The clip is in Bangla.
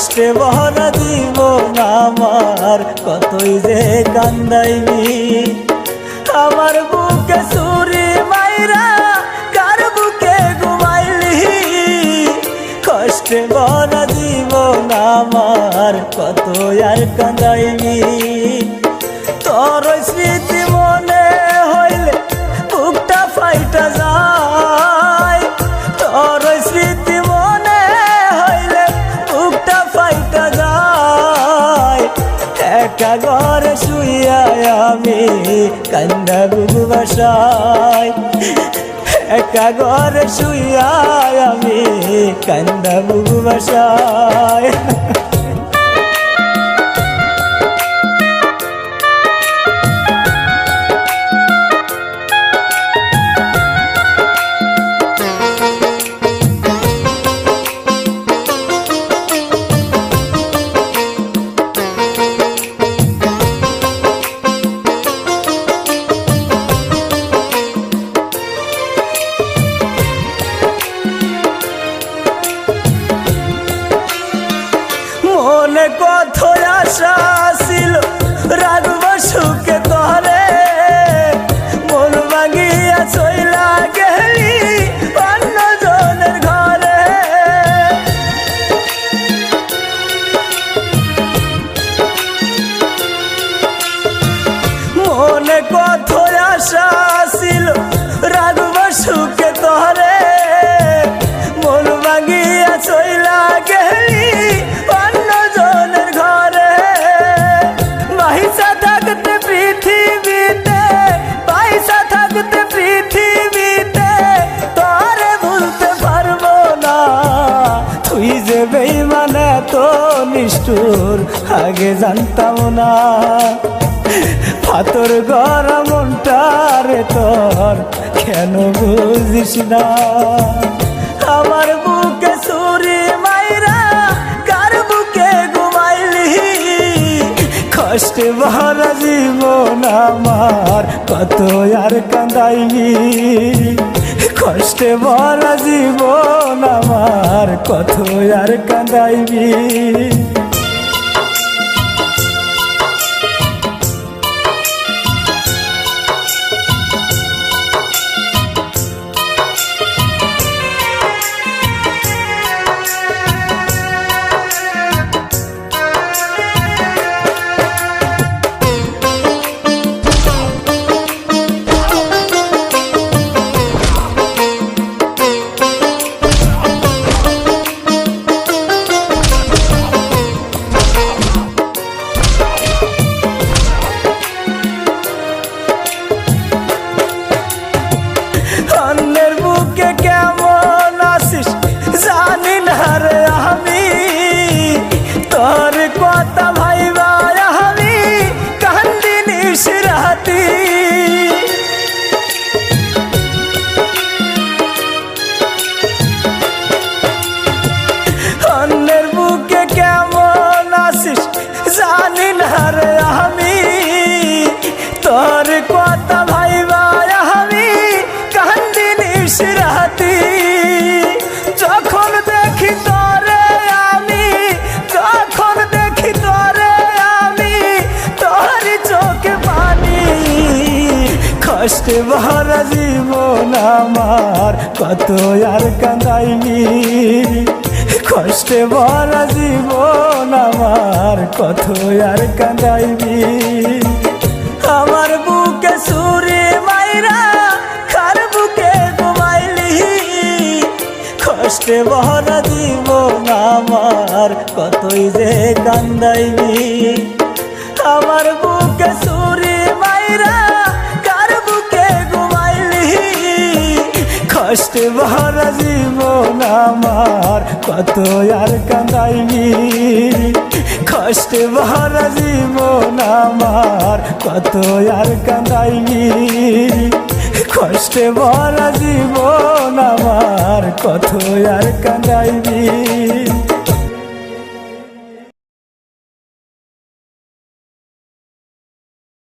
কষ্টে ভরা দিব আমার, কতই যে কান্দাইবি। আমার বুকে সুরি মাইরা, কার বুকে ঘুমাইলি? কষ্টে ভরা দিব আমার কত আর কান্দাইবি। তোর স্মৃতি মনে আমি কান্দা বুবু বাসায়। একা ঘরে শুইয়া আমি কান্দা বুবু Texas. নিষ্ঠুর আগে জানতাম না। পাথর গরম মনটারে তোর, কেন বুঝিস না? আমার বুকে সুরি মাইরা, কার বুকে ঘুমাইলি? কষ্টে ভরা জীবন আমার কত আর কান্দাইবি কষ্টে ভরা জীবন আমার কত আর কান্দাইবি কষ্টে ভরা জীবন আমার। কত আর কান্দাইনি কষ্টে ভরা জীবন আমার। কত আর কান্দাইবি আমার বুকে সুরে মাইরা খার বুকে ঘুমাইলি? কষ্টে ভরা জীবন আমার। কতই যে কান্দাইবি আমার বুকে সুরে কষ্টে ভরা জীবন আমার, কত আর কান্দাইবি কষ্টে ভরা জীবন আমার, কত আর কান্দাইবি কষ্টে ভরা জীবন আমার, কত আর কান্দাইবি